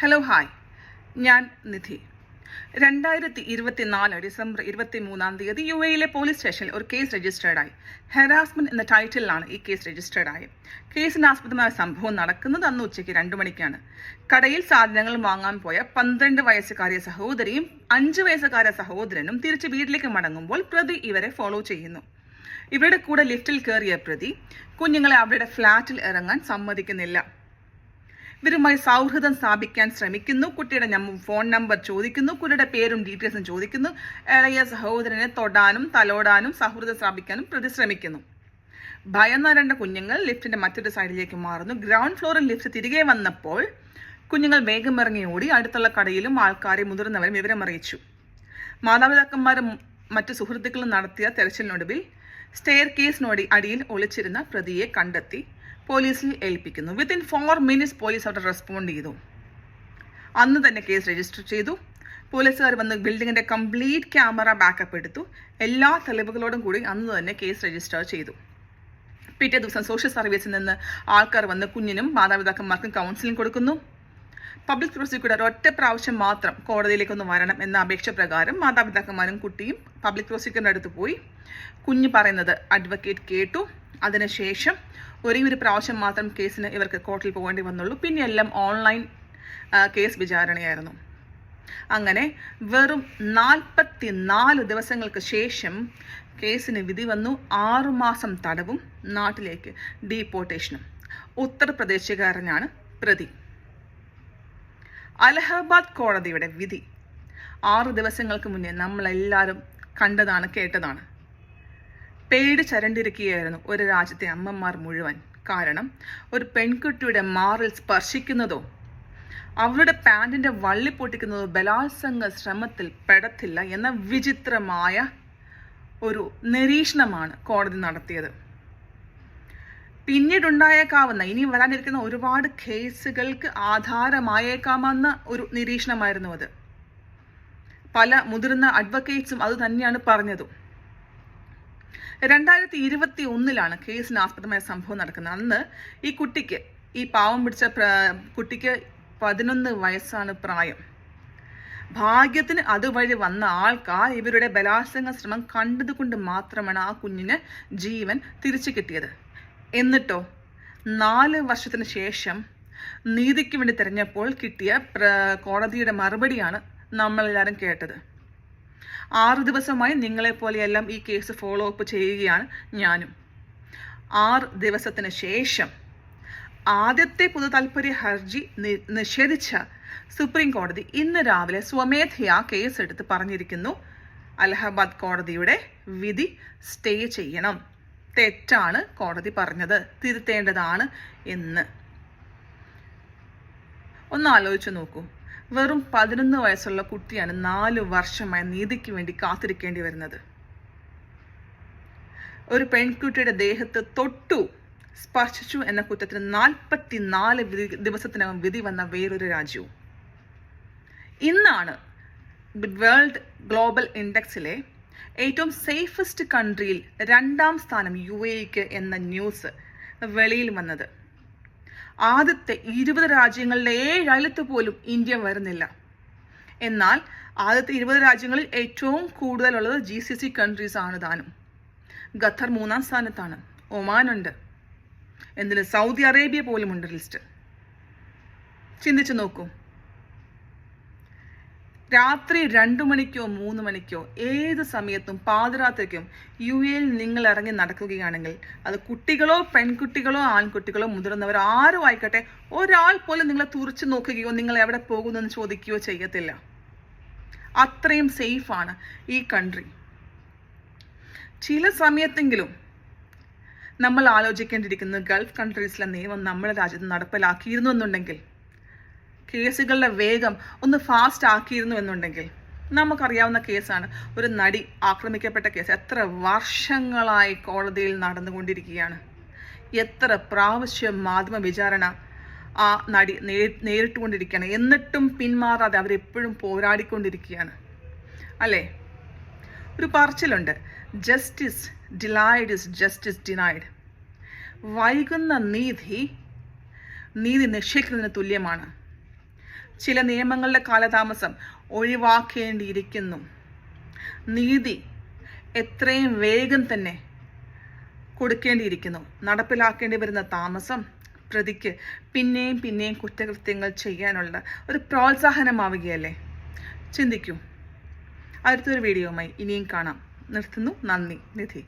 Hello hi ഞാൻ നിധി. രണ്ടായിരത്തി ഇരുപത്തിനാല് ഡിസംബർ ഇരുപത്തി മൂന്നാം തീയതി യു എയിലെ പോലീസ് സ്റ്റേഷനിൽ ഒരു കേസ് രജിസ്റ്റേർഡായി. ഹെറാസ്മെന്റ് എന്ന ടൈറ്റിലാണ് ഈ കേസ് രജിസ്റ്റേർഡായി. കേസിന് ആസ്പദമായ സംഭവം നടക്കുന്നത് അന്ന് ഉച്ചയ്ക്ക് രണ്ടു മണിക്കാണ്. കടയിൽ സാധനങ്ങൾ വാങ്ങാൻ പോയ പന്ത്രണ്ട് വയസ്സുകാരിയ സഹോദരിയും അഞ്ച് വയസ്സുകാര സഹോദരനും തിരിച്ച് വീട്ടിലേക്ക് മടങ്ങുമ്പോൾ പ്രതി ഇവരെ ഫോളോ ചെയ്യുന്നു. ഇവരുടെ കൂടെ ലിഫ്റ്റിൽ കയറിയ പ്രതി കുഞ്ഞുങ്ങളെ അവരുടെ ഫ്ലാറ്റിൽ ഇറങ്ങാൻ സമ്മതിക്കുന്നില്ല. ഇവരുമായി സൗഹൃദം സ്ഥാപിക്കാൻ ശ്രമിക്കുന്നു. കുട്ടിയുടെ ഫോൺ നമ്പർ ചോദിക്കുന്നു. കുട്ടിയുടെ പേരും ഡീറ്റെയിൽസും ചോദിക്കുന്നു. ഇളയ സഹോദരനെ തൊടാനും തലോടാനും സൗഹൃദം സ്ഥാപിക്കാനും പ്രതിശ്രമിക്കുന്നു. ശ്രമിക്കുന്നു ഭയന്ന കുഞ്ഞുങ്ങൾ ലിഫ്റ്റിന്റെ മറ്റൊരു സൈഡിലേക്ക് മാറുന്നു. ഗ്രൗണ്ട് ഫ്ലോറിൽ ലിഫ്റ്റ് തിരികെ വന്നപ്പോൾ കുഞ്ഞുങ്ങൾ വേഗം ഇറങ്ങി ഓടി അടുത്തുള്ള കടയിലും ആൾക്കാരെ മുതിർന്നവരും വിവരം അറിയിച്ചു. മാതാപിതാക്കന്മാരും മറ്റു സുഹൃത്തുക്കളും നടത്തിയ തെരച്ചിലിനൊടുവിൽ സ്റ്റെയർ കേസിനോടി അടിയിൽ ഒളിച്ചിരുന്ന പ്രതിയെ കണ്ടെത്തി. പോലീസിൽ ഏൽപ്പിക്കുന്നു. വിത്തിൻ ഫോർ മിനിറ്റ്സ് പോലീസ് അവിടെ റെസ്പോണ്ട് ചെയ്തു. അന്ന് തന്നെ കേസ് രജിസ്റ്റർ ചെയ്തു. പോലീസുകാർ വന്ന് ബിൽഡിങ്ങിന്റെ കംപ്ലീറ്റ് ക്യാമറ ബാക്കപ്പ് എടുത്തു. എല്ലാ തെളിവുകളോടും കൂടി അന്ന് തന്നെ കേസ് രജിസ്റ്റർ ചെയ്തു. പിറ്റേ ദിവസം സോഷ്യൽ സർവീസിൽ നിന്ന് ആൾക്കാർ വന്ന് കുഞ്ഞിനും മാതാപിതാക്കന്മാർക്കും കൗൺസിലിംഗ് കൊടുക്കുന്നു. പബ്ലിക് പ്രോസിക്യൂട്ടർ ഒറ്റ പ്രാവശ്യം മാത്രം കോടതിയിലേക്കൊന്ന് വരണം എന്ന അപേക്ഷ പ്രകാരം മാതാപിതാക്കന്മാരും കുട്ടിയും പബ്ലിക് പ്രോസിക്യൂട്ടറിന്റെ അടുത്ത് പോയി. കുഞ്ഞ് പറയുന്നത് അഡ്വക്കേറ്റ് കേട്ടു. അതിനുശേഷം ഒരേ ഒരു പ്രാവശ്യം മാത്രം കേസിന് ഇവർക്ക് കോർട്ടിൽ പോകേണ്ടി വന്നുള്ളൂ. പിന്നെ എല്ലാം ഓൺലൈൻ കേസ് വിചാരണയായിരുന്നു. അങ്ങനെ വെറും നാൽപ്പത്തി നാല് ദിവസങ്ങൾക്ക് ശേഷം കേസിന് വിധി വന്നു. ആറുമാസം തടവും നാട്ടിലേക്ക് ഡീപ്പോർട്ടേഷനും ഉത്തർപ്രദേശുകാരനാണ് പ്രതി. അലഹബാദ് കോടതിയുടെ വിധി. ആറു ദിവസങ്ങൾക്ക് മുന്നേ നമ്മളെല്ലാവരും കണ്ടതാണ് കേട്ടതാണ്. പേടി ചരണ്ടിരിക്കുകയായിരുന്നു ഒരു രാജ്യത്തെ അമ്മമാർ മുഴുവൻ. കാരണം ഒരു പെൺകുട്ടിയുടെ മാറിൽ സ്പർശിക്കുന്നതോ അവരുടെ പാന്റിന്റെ വള്ളി പൊട്ടിക്കുന്നതോ ബലാത്സംഗ ശ്രമത്തിൽ പെടത്തില്ല എന്ന വിചിത്രമായ ഒരു നിരീക്ഷണമാണ് കോടതി നടത്തിയത്. പിന്നീടുണ്ടായേക്കാവുന്ന ഇനി വരാനിരിക്കുന്ന ഒരുപാട് കേസുകൾക്ക് ആധാരമായേക്കാമെന്ന ഒരു നിരീക്ഷണമായിരുന്നു അത്. പല മുതിർന്ന അഡ്വക്കേറ്റ്സും അത് തന്നെയാണ് പറഞ്ഞതും. രണ്ടായിരത്തി ഇരുപത്തി ഒന്നിലാണ് കേസിന് ആസ്പദമായ സംഭവം നടക്കുന്നത്. അന്ന് ഈ കുട്ടിക്ക് ഈ പാവം പിടിച്ച കുട്ടിക്ക് പതിനൊന്ന് വയസ്സാണ് പ്രായം. ഭാഗ്യത്തിന് അതുവഴി വന്ന ആൾക്കാർ ഇവരുടെ ബലാത്സംഗ ശ്രമം കണ്ടതുകൊണ്ട് മാത്രമാണ് ആ കുഞ്ഞിന് ജീവൻ തിരിച്ചു കിട്ടിയത്. എന്നിട്ടോ നാല് വർഷത്തിന് ശേഷം നീതിക്ക് വേണ്ടി തിരഞ്ഞപ്പോൾ കിട്ടിയ കോടതിയുടെ മറുപടിയാണ് നമ്മളെല്ലാവരും കേട്ടത്. ആറ് ദിവസമായി നിങ്ങളെപ്പോലെയെല്ലാം ഈ കേസ് ഫോളോ അപ്പ് ചെയ്യുകയാണ് ഞാനും. ആറ് ദിവസത്തിന് ശേഷം ആദ്യത്തെ പൊതു താൽപ്പര്യ ഹർജി നിഷേധിച്ച സുപ്രീം കോടതി ഇന്ന് രാവിലെ സ്വമേധയാ കേസെടുത്ത് പറഞ്ഞിരിക്കുന്നു. അലഹബാദ് കോടതിയുടെ വിധി സ്റ്റേ ചെയ്യണം. തെറ്റാണ് കോടതി പറഞ്ഞത്. തിരുത്തേണ്ടതാണ് എന്ന്. ഒന്ന് ആലോചിച്ച് നോക്കൂ. വെറും പതിനൊന്ന് വയസ്സുള്ള കുട്ടിയാണ് നാല് വർഷമായി നീതിക്ക് വേണ്ടി കാത്തിരിക്കേണ്ടി വരുന്നത്. ഒരു പെൺകുട്ടിയുടെ ദേഹത്ത് തൊട്ടു സ്പർശിച്ചു എന്ന കുറ്റത്തിന് നാൽപ്പത്തി നാല് ദിവസത്തിനകം വിധി വന്ന വേറൊരു രാജ്യവും. ഇന്നാണ് വേൾഡ് ഗ്ലോബൽ ഇൻഡെക്സിലെ ഏറ്റവും സേഫസ്റ്റ് കൺട്രിയിൽ രണ്ടാം സ്ഥാനം യു എക്ക് എന്ന ന്യൂസ് വെളിയിൽ വന്നത്. ആദ്യത്തെ ഇരുപത് രാജ്യങ്ങളിലെ ഏഴയലത്ത് പോലും ഇന്ത്യ വരുന്നില്ല. എന്നാൽ ആദ്യത്തെ ഇരുപത് രാജ്യങ്ങളിൽ ഏറ്റവും കൂടുതലുള്ളത് ജി സി സി കൺട്രീസ് ആണ് താനും. ഖത്തർ മൂന്നാം സ്ഥാനത്താണ്. ഒമാനുണ്ട് എന്തിന്? സൗദി അറേബ്യ പോലും ഉണ്ട് ലിസ്റ്റ് ചിന്തിച്ചു നോക്കൂ. രാത്രി രണ്ടു മണിക്കോ മൂന്ന് മണിക്കോ ഏത് സമയത്തും പാതിരാത്രിക്കും യു എയിൽ നിങ്ങൾ ഇറങ്ങി നടക്കുകയാണെങ്കിൽ അത് കുട്ടികളോ പെൺകുട്ടികളോ ആൺകുട്ടികളോ മുതിർന്നവർ ആരും ആയിക്കട്ടെ ഒരാൾ പോലും നിങ്ങളെ തുറച്ചു നോക്കുകയോ നിങ്ങൾ എവിടെ പോകുന്നു എന്ന് ചോദിക്കുകയോ ചെയ്യത്തില്ല. അത്രയും സേഫാണ് ഈ കൺട്രി ചില സമയത്തെങ്കിലും നമ്മൾ ആലോചിക്കേണ്ടിയിരിക്കുന്നത് ഗൾഫ് കൺട്രീസിലെ നിയമം നമ്മുടെ രാജ്യത്ത് നടപ്പിലാക്കിയിരുന്നു എന്നുണ്ടെങ്കിൽ കേസുകളുടെ വേഗം ഒന്ന് ഫാസ്റ്റ് ആക്കിയിരുന്നു എന്നുണ്ടെങ്കിൽ നമുക്കറിയാവുന്ന കേസാണ്. ഒരു നടി ആക്രമിക്കപ്പെട്ട കേസ്. എത്ര വർഷങ്ങളായി കോടതിയിൽ നടന്നുകൊണ്ടിരിക്കുകയാണ്. എത്ര പ്രാവശ്യം മാധ്യമ വിചാരണ ആ നടി നേരിട്ടുകൊണ്ടിരിക്കുകയാണ്. എന്നിട്ടും പിന്മാറാതെ അവരെപ്പോഴും പോരാടിക്കൊണ്ടിരിക്കുകയാണ്. അല്ലേ? ഒരു പറച്ചിലുണ്ട്. Justice delayed is justice denied വൈകുന്ന നീതി നീതി നിഷേധിക്കുന്നതിന് തുല്യമാണ്. ചില നിയമങ്ങളുടെ കാലതാമസം ഒഴിവാക്കേണ്ടിയിരിക്കുന്നു. നീതി എത്രയും വേഗം തന്നെ കൊടുക്കേണ്ടിയിരിക്കുന്നു. നടപ്പിലാക്കേണ്ടി വരുന്ന താമസം പ്രതിക്ക് പിന്നെയും പിന്നെയും കുറ്റകൃത്യങ്ങൾ ചെയ്യാനുള്ള ഒരു പ്രോത്സാഹനമാവുകയല്ലേ? ചിന്തിക്കൂ. അടുത്തൊരു വീഡിയോയുമായി ഇനിയും കാണാം. നിർത്തുന്നു. നന്ദി. നിധി.